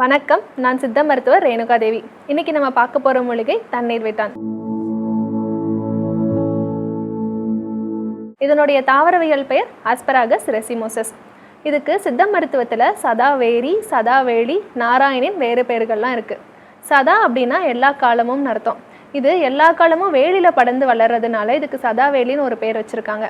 வணக்கம் நான் சித்த மருத்துவர் ரேணுகா தேவி இன்னைக்கு நம்ம பார்க்க போற மூலிகை தண்ணீர் விட்டான் இதனுடைய தாவரவியல் பெயர் ஆஸ்பராகஸ் ரெசிமோசஸ் இதுக்கு சித்த மருத்துவத்தில் சதாவேரி சதாவேலி நாராயணின் வேறு பெயர்கள்லாம் இருக்குது சதா அப்படின்னா எல்லா காலமும் அர்த்தம். இது எல்லா காலமும் வேலியில் படந்து வளர்றதுனால இதுக்கு சதாவேலின்னு ஒரு பேர் வச்சுருக்காங்க.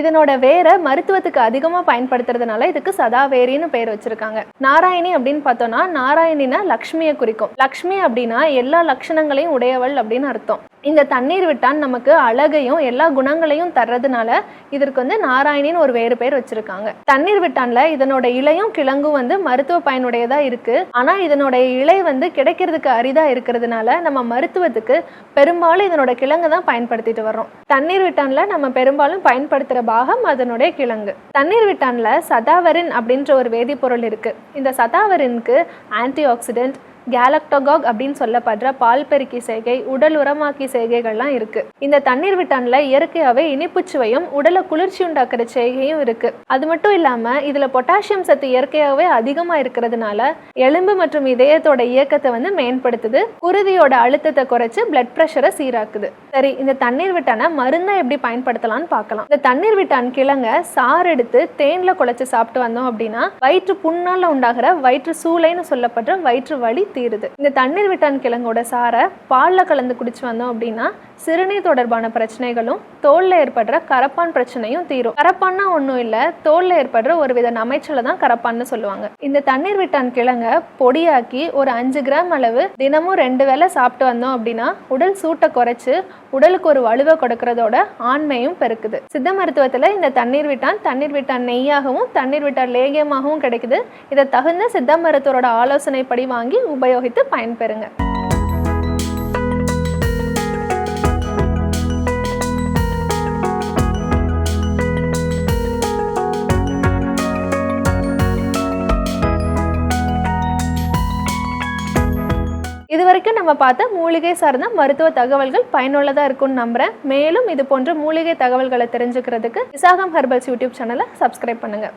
இதனோட வேரை மருத்துவத்துக்கு அதிகமாக பயன்படுத்துறதுனால இதுக்கு சதாவேரின்னு பேர் வச்சிருக்காங்க. நாராயணி அப்படின்னு பார்த்தோம்னா நாராயணினா லக்ஷ்மியை குறிக்கும். லக்ஷ்மி அப்படின்னா எல்லா லட்சணங்களையும் உடையவள் அப்படின்னு அர்த்தம். இந்த தண்ணீர் விட்டான் நமக்கு அழகையும் எல்லா குணங்களையும் தர்றதுனால இதற்கு வந்து நாராயணின்னு ஒரு வேறு பேர் வச்சிருக்காங்க. தண்ணீர் விட்டான்ல இதனோட இலையும் கிழங்கும் வந்து மருத்துவ பயனுடையதா இருக்கு. ஆனா இதனோட இலை வந்து கிடைக்கிறதுக்கு அரிதா இருக்கிறதுனால நம்ம மருத்துவத்துக்கு பெரும்பாலும் இதனோட கிழங்கு தான் பயன்படுத்திட்டு வர்றோம். தண்ணீர் விட்டான்ல நம்ம பெரும்பாலும் பயன்படுத்துற பாகம் அதனுடைய கிழங்கு. தண்ணீர் விட்டான்ல சதாவரின் அப்படின்ற ஒரு வேதிப்பொருள் இருக்கு. இந்த சதாவரினுக்கு ஆன்டி ஆக்சிடென்ட் கேலக்டோகாக் அப்படின்னு சொல்லப்படுற பால் பெருக்கி செய்கை உடல் உரமாக்கி செய்கைகள்லாம் இருக்கு. இந்த தண்ணீர் விட்டான்ல இயற்கையாகவே இனிப்பு சுவையும் உடலை குளிர்ச்சி உண்டாக்குற செய்கையும் இருக்கு. அது மட்டும் இல்லாம இதுல பொட்டாசியம் சத்து இயற்கையாகவே அதிகமா இருக்கிறதுனால எலும்பு மற்றும் இதயத்தோட இயக்கத்தை வந்து மேம்படுத்துது. குருதியோட அழுத்தத்தை குறைச்சு பிளட் ப்ரெஷரை சீராக்குது. சரி இந்த தண்ணீர் விட்டான மருந்தை எப்படி பயன்படுத்தலாம்னு பார்க்கலாம். இந்த தண்ணீர் விட்டான் கிழங்க சாறு எடுத்து தேன்ல குழைச்சு சாப்பிட்டு வந்தோம் அப்படின்னா வயிற்று புண்ணால உண்டாகிற வயிற்று சூளைன்னு சொல்லப்படுற வயிற்று வலி தீருது. இந்த தண்ணீர் விட்டான் கிழங்கோட சாரை பால்ல கலந்து குடிச்சு வந்தோம் அப்படின்னா சிறுநீர் தொடர்பான பிரச்சனைகளும் தோலில் ஏற்படுற கரப்பான் பிரச்சனையும் தீரும். கரப்பான்னா ஒன்றும் இல்லை தோலில் ஏற்படுற ஒரு வித நமைச்சலை தான் கரப்பான்னு சொல்லுவாங்க. இந்த தண்ணீர் விட்டான் கிழங்க பொடியாக்கி ஒரு அஞ்சு கிராம் அளவு தினமும் ரெண்டு வேளை சாப்பிட்டு வந்தோம் அப்படின்னா உடல் சூட்டை குறைச்சு உடலுக்கு ஒரு வலுவை கொடுக்கறதோட ஆண்மையும் பெருக்குது. சித்த மருத்துவத்தில் இந்த தண்ணீர் விட்டான் தண்ணீர் விட்டான் நெய்யாகவும் தண்ணீர் விட்டான் லேகியமாகவும் கிடைக்குது. இதை தகுந்த சித்த மருத்துவரோட ஆலோசனைப்படி வாங்கி உபயோகித்து பயன்பெறுங்க. இது வரைக்கும் நம்ம பார்த்த மூலிகை சார்ந்த மருத்துவ தகவல்கள் பயனுள்ளதாக இருக்கும்னு நம்புறேன். மேலும் இது போன்ற மூலிகை தகவல்களை தெரிஞ்சுக்கிறதுக்கு விசாகம் ஹெர்பல்ஸ் யூடியூப் சேனலை சப்ஸ்கிரைப் பண்ணுங்க.